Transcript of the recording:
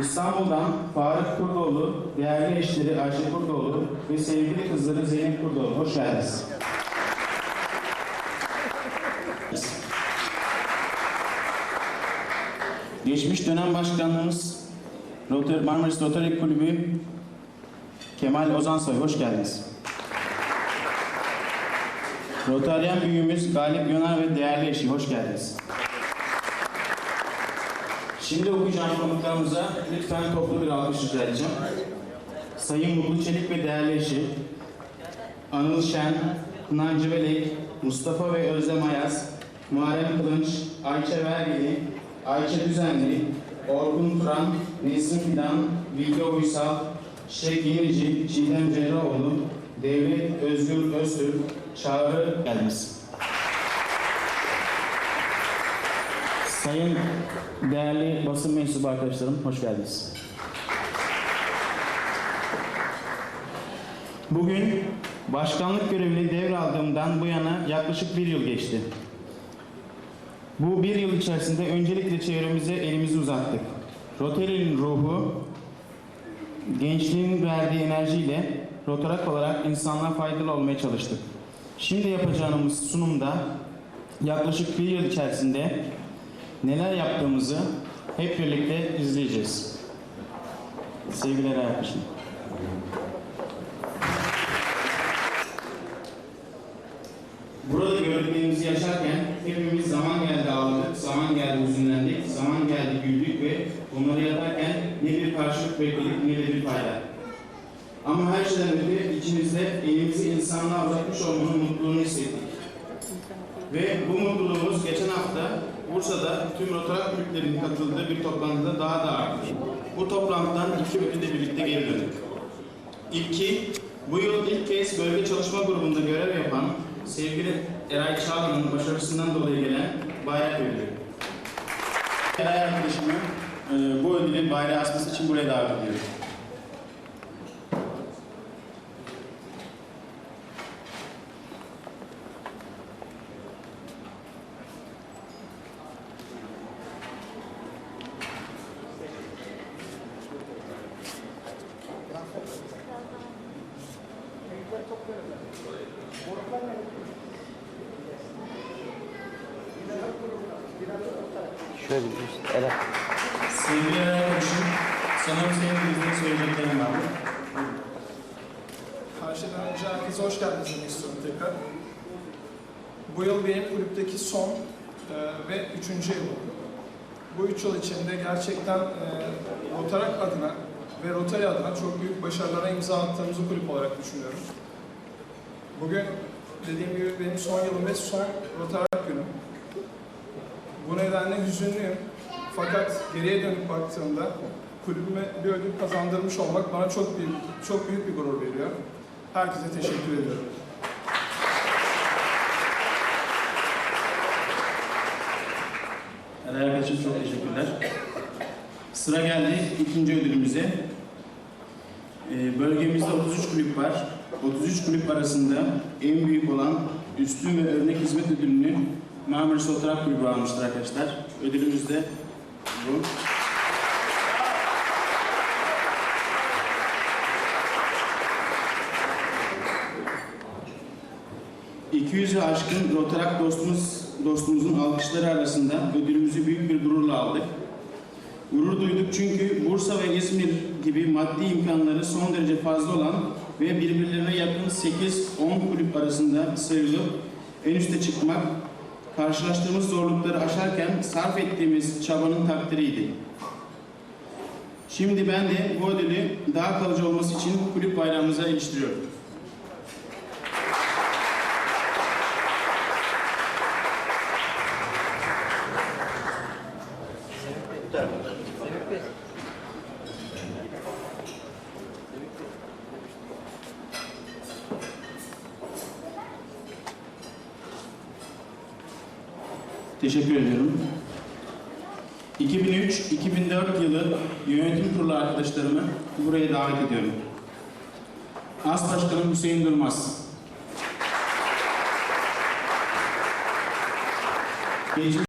İstanbul'dan Faruk Kurdoğlu, değerli eşleri Ayşe Kurdoğlu ve sevgili kızları Zeynep Kurdoğlu. Hoş geldiniz. Geçmiş dönem başkanlığımız Rotary, Marmaris Rotary Kulübü Kemal Ozansoy. Hoş geldiniz. Rotaryen büyüğümüz Galip Yonar ve değerli eşi. Hoş geldiniz. Şimdi okuyacağım konuklarımıza lütfen toplu bir alkış rica edeceğim. Sayın Mutlu Çelik ve değerli eşi, Anıl Şen, Pınar Cıvelek, Mustafa ve Özlem Ayaz, Muharrem Kılınç, Ayça Vergili, Ayça Düzenli, Orkun Turan, Nesrin Fidan, Bilge Uysal, Çiçek Yenici, Çiğdem Cerrahoğlu, Devlet Özgür Öztürk, Çağrı geldiniz. Sayın değerli basın mensubu arkadaşlarım, hoş geldiniz. Bugün başkanlık görevini devraldığımdan bu yana yaklaşık bir yıl geçti. Bu bir yıl içerisinde öncelikle çevremize elimizi uzattık. Rotary'nin ruhu, gençliğin verdiği enerjiyle Rotarak olarak insanlığa faydalı olmaya çalıştık. Şimdi yapacağımız sunumda yaklaşık bir yıl içerisinde neler yaptığımızı hep birlikte izleyeceğiz. Sevgiler arkadaşım. Burada gördüklerimizi yaşarken hepimiz zaman geldi ağladık, zaman geldi hüzünlendik, zaman geldi güldük ve bunları yaparken ne bir karşılık bekledik ne de bir fayda. Ama her şeyden öte içimizde elimizi insanlığa uzatmış olmanın mutluluğunu hissettik. Ve bu mutluluğumuz geçen hafta Bursa'da tüm Rotarak kulüplerinin katıldığı bir toplantıda daha da arttı. Bu toplantıdan iki ödülle birlikte geri döndük. İlki, bu yıl ilk kez bölge çalışma grubunda görev yapan sevgili Eray Çağla'nın başarısından dolayı gelen bayrak ödülü. Eray arkadaşımı e, bu ödülün bayrağı asması için buraya davet ediyorum. Bir üst, evet. Sevgili Eray arkadaşım, sanırım senin bizde söyleyeceklerin var. Her şeyden önce herkese hoş geldiniz demek istiyorum tekrar. Bu yıl benim kulüpteki son e, ve üçüncü yılım. Bu üç yıl içinde gerçekten e, Rotarak adına ve Rotary adına çok büyük başarılara imza attığımızı kulüp olarak düşünüyorum. Bugün dediğim gibi benim son yılım ve son Rotarak günüm. Bu nedenle hüzünlüyüm. Fakat geriye dönüp baktığımda kulübüme bir ödül kazandırmış olmak bana çok büyük, çok büyük bir gurur veriyor. Herkese teşekkür ediyorum. Eray arkadaşım çok teşekkürler. Sıra geldi ikinci ödülümüze. Ee, bölgemizde 33 kulüp var. 33 kulüp arasında en büyük olan üstün ve örnek hizmet ödülünü Marmaris Oturak Kulübü almıştır arkadaşlar. Ödülümüz de bu. ...200'ü aşkın Rotarak dostumuz, dostumuzun alkışları arasında ödülümüzü büyük bir gururla aldık. Gurur duyduk çünkü Bursa ve İzmir gibi maddi imkanları son derece fazla olan ve birbirlerine yakın 8-10 kulüp arasında sıyrılıp en üste çıkmak, karşılaştığımız zorlukları aşarken sarf ettiğimiz çabanın takdiriydi. Şimdi ben de bu ödülü daha kalıcı olması için kulüp bayrağımıza iliştiriyorum. Teşekkür ediyorum. 2003-2004 yılı yönetim kurulu arkadaşlarımı buraya davet ediyorum. As Başkanım Hüseyin Durmaz. Geçmiş